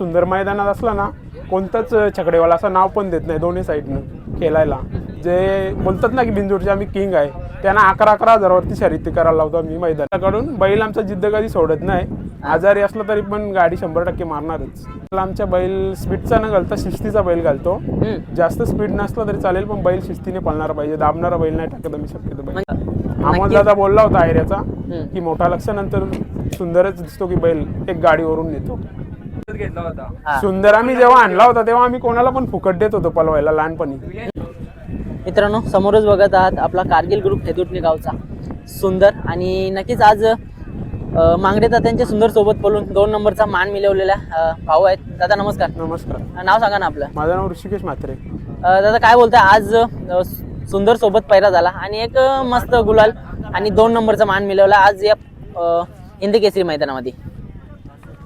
सुंदर मैदानात असला ना कोणताच छकडेवाला असं नाव पण देत नाही दोन्ही साईडनं खेळायला. जे बोलतात ना की बिंदूरचे आम्ही किंग आहे त्यांना अकरा अकरा हजारावरती शर्यती करायला लावतो आम्ही मैदानाकडून. बैल आमचा जिद्द कधी सोडत नाही. आजारी असला तरी पण गाडी शंभर टक्के मारणारच. आमच्या बैल स्पीडचा न घालता शिस्तीचा बैल घालतो. जास्त स्पीड नसला तरी चालेल पण बैल शिस्तीने पळणारा पाहिजे. दाबणारा बैल नाही टाकत आम्ही शक्यतो बैल. म्हणजे अमोल दादा बोलला होता आयऱ्याचा. की मोठा लक्ष नंतर सुंदरच दिसतो की बैल एक गाडीवरून नेतो. घेतला होता. हा. सुंदर आम्ही जेव्हा आणला होता तेव्हा आम्ही कोणाला पण फुकट देत होतो पलवायला लहानपणी. मित्रांनो समोरच बघत आहात आपला कारगिल ग्रुप हेदुटणी गावचा. सुंदर आणि नक्कीच आज अ, मांगडे तात्यांच्या सुंदर सोबत बोलून दोन नंबरचा मान मिळवलेला अ, भाऊ आहेत. दादा नमस्कार. नमस्कार. नाव सांगा ना आपलं. माझं नाव ऋषिकेश म्हात्रे. अ, दादा काय बोलताय? आज अ, सुंदर सोबत पैरा झाला आणि एक अ, मस्त गुलाल आणि दोन नंबरचा मान मिळवला. आज या अ, हिंद केसरी मैदानामध्ये.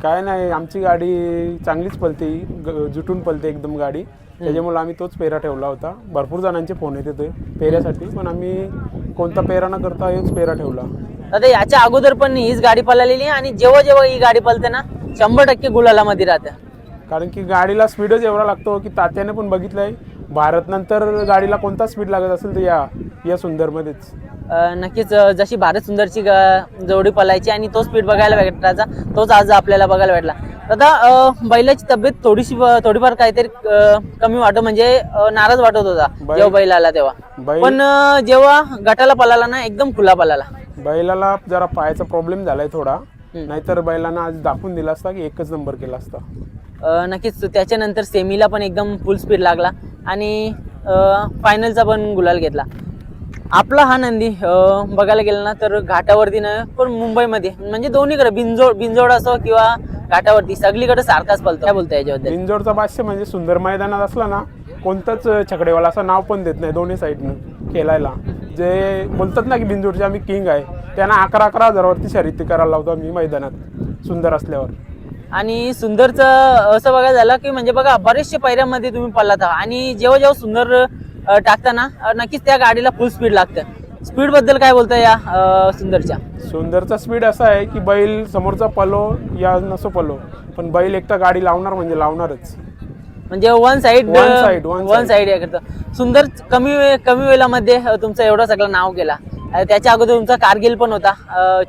काय नाही आमची गाडी चांगलीच पलते ग- जुटून पलते एकदम गाडी. त्याच्यामुळे आम्ही तोच पेरा ठेवला होता. भरपूर जणांचे फोन येत होते पेऱ्यासाठी पण आम्ही कोणता पेरा न करता हेच पेरा ठेवला. दादा याच्या अगोदर पण हीच गाडी पळालेली आणि जेव्हा जेव्हा ही गाडी पळते ना शंभर टक्के गुलालामध्ये राहते. कारण की गाडीला स्पीडच एवढा लागतो की तात्याने पण बघितलंय भारत नंतर गाडीला कोणता स्पीड लागत असेल तर या. या सुंदरमध्येच अ, नक्कीच अ, जशी भारत सुंदरची ग- जोडी पलायची आणि तो स्पीड बघायला भेटायचा तोच आज आपल्याला बघायला भेटला. दादा अ, बैलाची तब्येत थोडीशी ब- थोडीफार काहीतरी अ, कमी वाटत म्हणजे अ, नाराज वाटत होता बैल- जेव्हा बैल आला तेव्हा. बैल पण अ, जेव्हा गटाला पळाला ना एकदम खुला पळाला. बैलाला जरा पायाचा प्रॉब्लेम झालाय थोडा. नाहीतर बैलांना आज दाखवून दिला असता की एकच नंबर केला असता. अ, नक्कीच त्याच्यानंतर सेमीला पण एकदम फुल स्पीड लागला आणि फायनलचा पण गुलाल घेतला. आपला हा नंदी बघायला गेला ना तर घाटावरती ना पण मुंबईमध्ये म्हणजे दोन्हीकडे बिंजोड बिंजोड असो किंवा घाटावरती सगळीकडे सारखाच पलतो काय बोलतो याच्याबद्दल? बिंजोडचा बादशा म्हणजे सुंदर मैदानात असला ना कोणताच छकडेवाला असं नाव पण देत नाही दोन्ही साईडनं खेळायला जे बोलतात ना की बिंजोडचे आम्ही किंग आहे त्यांना अकरा अकरा हजारावरती शर्यती करायला लावतो आम्ही मैदानात सुंदर असल्यावर. आणि सुंदरचं असं बघायला झालं की म्हणजे बघा बरेचशे पैऱ्यामध्ये तुम्ही पळलात आहात. आणि जेव्हा जेव्हा सुंदर टाकताना नक्कीच त्या गाडीला फुल स्पीड लागतं. स्पीडबद्दल काय बोलता या सुंदरच्या? सुंदरचा स्पीड असा आहे की बैल समोरचा पलो या नसो पलो पण बैल एकटा गाडी लावणार म्हणजे लावणारच. म्हणजे वन साइड वन. साइड हे करतं सुंदर कमी वे- कमी वेळामध्ये तुमचं एवढं सगळं नाव केला त्याच्या अगोदर तुमचा कारगिल पण होता.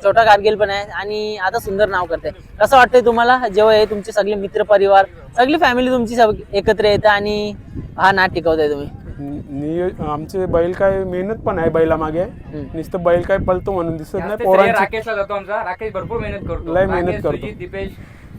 छोटा कारगिल पण आहे आणि आता सुंदर नाव करते कसं वाटतंय तुम्हाला? जेव्हा हे तुमचे सगळे मित्र परिवार सगळी फॅमिली तुमची सग- एकत्र येतं आणि हा नाट टिकवताय तुम्ही? नियो आमचे बैल काय मेहनत पण आहे बैलामागे. नुसतं बैल काय पलतो म्हणून दिसत नाही. जास्त श्रेय पोरांची राकेशला जातो आमचा. राकेश भरपूर मेहनत करतो. लय मेहनत राकेश, करतो. सुजित, दीपेश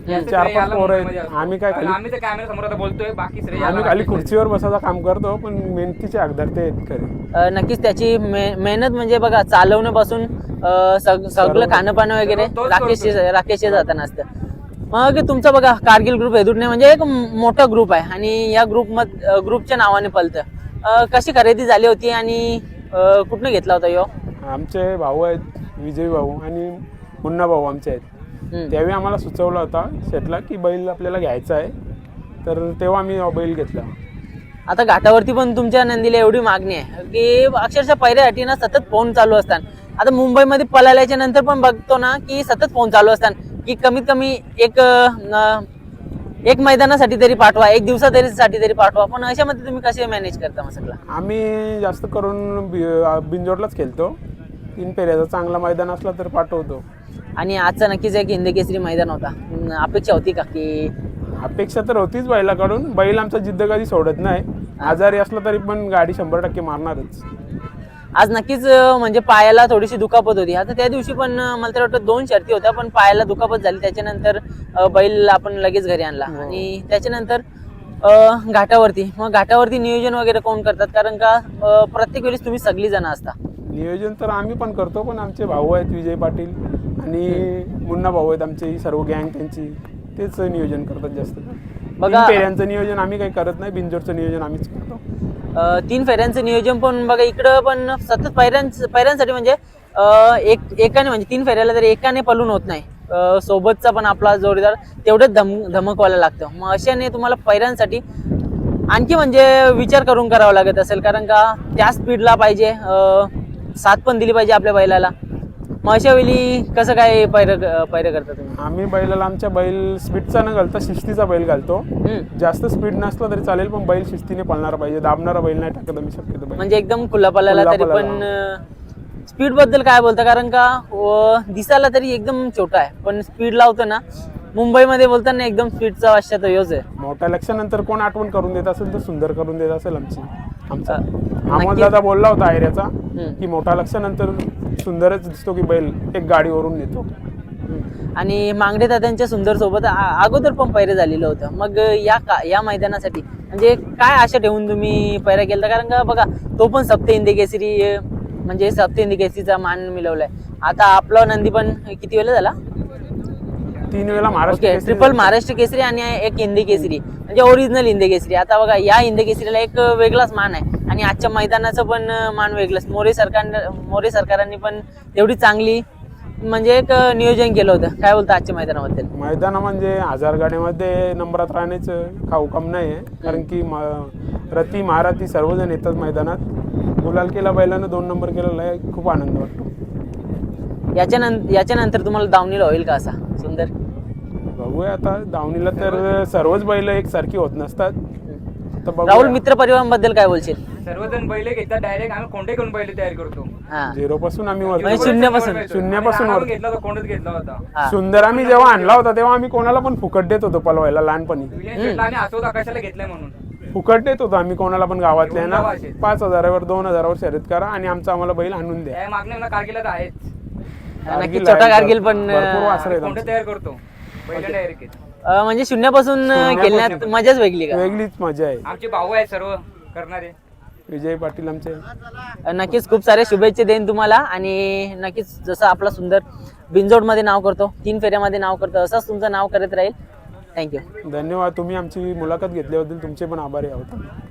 जास्त चार श्रेय पाच याला पोरं आहेत. मुंबईमध्ये असतो. आम्ही काय कारण खाली- आम्ही तर कॅमेरा समोर आता बोलतोय. बाकी श्रेय याला आम्ही खाली खुर्चीवर बसायचं काम करतो पण मेहनतीचे अगदार ते आहेत खरे. अ, नक्कीच त्याची मे- मेहनत म्हणजे बघा चालवण्यापासून अ, सग- सगळं खाणं पाणं वगैरे सर्व तोच राकेश करतो. राकेश जाताना असतं. मग तुमचा बघा कारगिल ग्रुप हेदुटणे म्हणजे एक म- मोठा ग्रुप आहे आणि या ग्रुप मध ग्रुपच्या नावाने पलतं अ, कशी खरेदी झाली होती आणि अ, कुठनं घेतला होता यो? आमचे भाऊ आहेत विजय भाऊ आणि मुन्ना भाऊ आमचे आहेत. हम्म. त्यावेळी आम्हाला सुचवला होता शेटला की बैल आपल्याला घ्यायचा आहे. तर तेव्हा आम्ही हा बैल घेतला. आता घाटावरती पण तुमच्या नंदीला एवढी मागणी आहे की अक्षरशः पहिल्यासाठी ना सतत फोन चालू असतात. आता मुंबईमध्ये पळाल्याच्या नंतर पण बघतो ना की सतत फोन चालू असतात. की कमीत कमी एक अं, एक मैदानासाठी तरी पाठवा एक दिवसा तरी साठी तरी पाठवा पण अशामध्ये तुम्ही कसे मॅनेज करता मग सगळं? आम्ही जास्त करून बि- बिंजोडलाच खेळतो. तीन पेऱ्याचा चांगला मैदान असला तर पाठवतो. आणि आजचा नक्कीच एक हिंद केसरी मैदान होता. अं, अपेक्षा होती का की अपेक्षा तर होतीच बैलाकडून. बैल आमचा जिद्द कधी सोडत नाही. आजारी असला तरी पण गाडी शंभर टक्के मारणारच. आज नक्कीच म्हणजे पायाला थोडीशी दुखापत होती. आता त्या दिवशी पण मला तर वाटतं दोन शर्ती होत्या पण पायाला दुखापत झाली. त्याच्यानंतर बैल आपण लगेच घरी आणला. आणि त्याच्यानंतर घाटावरती. मग घाटावरती नियोजन वगैरे कोण करतात? कारण का प्रत्येक वेळेस तुम्ही सगळी जण असता. नियोजन तर आम्ही पण करतो पण आमचे भाऊ आहेत विजय पाटील आणि मुन्ना भाऊ आहेत आमचे ही सर्व गँग त्यांची. तेच नियोजन करतात जास्त. बघा- नियोजन आम्ही काही करत नाही बिंजोरचं नियोजन आम्हीच करतो. तीन फेऱ्यांचं नियोजन पण बघा इकडं पण सतत पैऱ्यांचं पैऱ्यांसाठी म्हणजे एक एकाने म्हणजे तीन फेऱ्याला तरी एकाने पलून होत नाही. सोबतचा पण आपला जोडीदार तेवढंच धम धमकवायला लागतं. मग अशाने तुम्हाला पैऱ्यांसाठी आणखी म्हणजे विचार करून करावा लागत असेल कारण का त्या स्पीडला पाहिजे साथ पण दिली पाहिजे आपल्या बैलाला. मग अशा वेळी कसं काय पैर पैर करता तुम्ही आम्ही बैलाला आमच्या बैल स्पीडचा न घालता शिस्तीचा बैल घालतो हम्म. जास्त स्पीड नसला तरी चालेल पण बैल शिस्तीने पळणारा पाहिजे दाबणारा बैल नाही टाकत आम्ही शक्यतो बैल म्हणजे एकदम खुला पळाला खुला तरी पण. स्पीडबद्दल काय बोलता कारण का व दिसायला तरी एकदम छोटा आहे पण स्पीड लावतो ना मुंबईमध्ये बोलताना एकदम स्पीडचा वाश्यात योज आहे मोठ्या लक्षानंतर कोण आठवण करून देत असेल तर सुंदर करून देत असेल आमची आमचा अ, अमोल. दादा बोलला होता आयऱ्याचा हम्म. की मोठ्या लक्षानंतर सुंदरच दिसतो की बैल एक गाडीवरून नेतो. आणि मांगडे दादांच्या सुंदर सोबत अगोदर पण पैरे झालेलं होतं. मग या का या मैदानासाठी म्हणजे काय आशा ठेवून तुम्ही पैरा केला कारण का बघा तो पण सप्त हिंदी केसरी म्हणजे सप्त हिंदी केसरीचा मान मिळवलाय. आता आपला नंदी पण किती वेळा झाला? तीन वेळा महाराष्ट्र ट्रिपल महाराष्ट्र केसरी आणि एक हिंदी केसरी म्हणजे ओरिजिनल हिंदी केसरी आता बघा या हिंदी केसरीला एक वेगळाच मान आहे. आणि आजच्या मैदानाचं पण मान वेगळंच. मोरे सरकार मोरे सरकारांनी पण तेवढी चांगली म्हणजे एक नियोजन केलं होतं. काय बोलतं आजच्या मैदानाबद्दल? मैदान म्हणजे हजार गाड्यामध्ये नंबरात राहण्याचं खाऊकाम नाही आहे कारण की म- रती महारथी सर्वजण येतात मैदानात. गुलाल केला बैलानं दोन नंबर केलेला आहे. खूप आनंद वाटतो. याच्यानंतर याच्यानंतर तुम्हाला दावणीला होईल का असा? सुंदर? बघूया आता. दावणीला तर सर्वच बैल एकसारखी होत नसतात. तर बघूया. राहुल मित्र परिवाराबद्दल काय बोलशील? सर्वजण बैल घेतात डायरेक्ट आम्ही कोंडे घेऊन बैल तयार करतो. हा. झिरो पासून आम्ही म्हणजे शून्यापासून. शून्यापासून आम्ही घेतला होता कोंडच घेतला होता. हा. सुंदर आम्ही जेव्हा आणला होता तेव्हा आम्ही कोणाला पण फुकट देत होतो पलवायला लहानपणी. विजय शेटला आणि आसोद आकाशाला घेतलाय म्हणून? फुकट देत होतो आम्ही कोणाला पण गावातल्या ना. असे. पाच हजारावर दोन हजारावर शर्यत करा आणि आमचा आम्हाला बैल आणून द्या. त्या मागण्या मला कारगिला तर आहेच नक्की कारगिल छोटा आहे, कारगिल पण भरपूर अं, वासरं आहेत कोंडे आमचे. तयार करतो. बैल डायरेक्ट घेतो अं, म्हणजे शून्यापासून अं. खेळण्यात मजाच वेगळी का? वेगळीच मजा आहे. आमचे भाऊ आहेत सर्व करणारे. विजय पाटील आमचे. नक्कीच खूप सारे शुभेच्छा देईन तुम्हाला. आणि नक्कीच जसं आपला सुंदर बिंजोडमध्ये नाव करतो तीन फेऱ्यामध्ये नाव करतो असंच तुमचं नाव करत राहील. थँक्यू धन्यवाद. तुम्ही आमची मुलाखत घेतल्याबद्दल तुमचे पण आभारी आहोत.